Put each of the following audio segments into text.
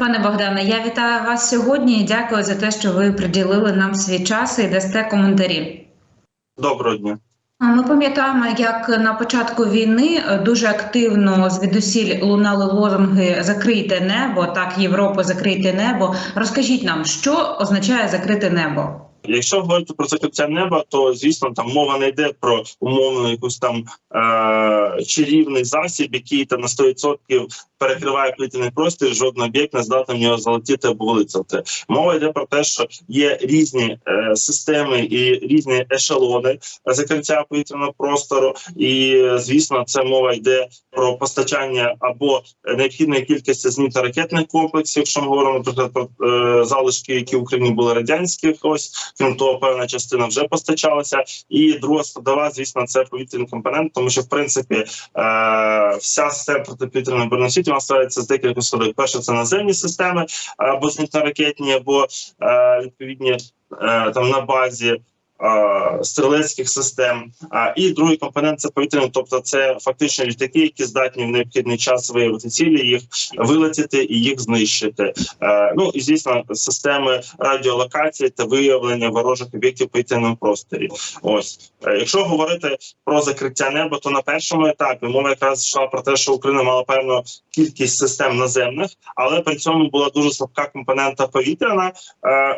Пане Богдане, я вітаю вас сьогодні і дякую за те, що ви приділили нам свій час і дасте коментарі. Доброго дня. Ми пам'ятаємо, як на початку війни дуже активно звідусіль лунали лозунги Закрийте небо, так Європа, закрийте небо. Розкажіть нам, що означає закрити небо? Якщо говорити про закриття неба, то звісно там мова не йде про умовно якусь там е- чарівний засіб, який там на 100% перекриває повітряний простір, жоден об'єкт не здатний в нього залетіти або вилетіти. Мова йде про те, що є різні е- системи і різні ешелони закриття повітряного простору, і е, звісно, це мова йде про постачання або необхідної кількості зенітно-ракетних комплексів, якщо ми говоримо наприклад про е- залишки, які в Україні були радянських, ось крім того, певна частина вже постачалася. І друга складова, звісно, це повітряний компонент, тому що в принципі вся система протиповітряної оборони світі вона складається з декількох складових. Перше це наземні системи або зенітно-ракетні, або е, відповідні е, там на базі. Е, Стрілецьких систем, і другий компонент це повітряний, тобто це фактично літаки, які здатні в необхідний час виявити цілі, їх вилетіти і їх знищити. Е, ну і звісно, системи радіолокації та виявлення ворожих об'єктів повітряному просторі. Ось Е, якщо говорити про закриття неба, то на першому етапі мова якраз йшла про те, що Україна мала певну кількість систем наземних, але при цьому була дуже слабка компонента повітряна.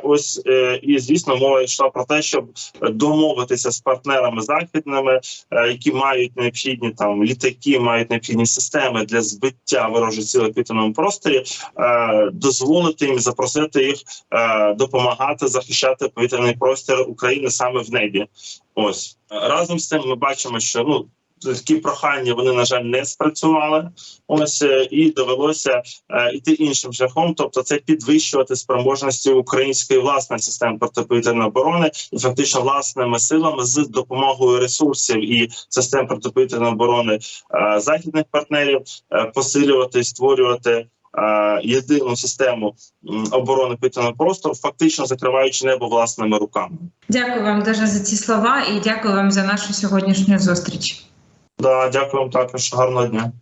Ось і звісно, мова йшла про те, щоб домовитися з партнерами західними, е, які мають необхідні там літаки, мають необхідні системи для збиття ворожих цілей в повітряному просторі, е, дозволити їм запросити їх е, допомагати захищати повітряний простір України саме в небі. Ось разом з тим, ми бачимо, що ну. Такі прохання вони на жаль не спрацювали. Ось е, і довелося е, йти іншим шляхом, тобто це підвищувати спроможності української власної системи протиповітряної оборони і фактично власними силами з допомогою ресурсів і систем протиповітряної оборони е, західних партнерів посилювати і створювати. Єдину систему оборони повітряного простору, фактично закриваючи небо власними руками. Дякую вам дуже за ці слова і дякую вам за нашу сьогоднішню зустріч. Да, дякую вам також. Гарного дня.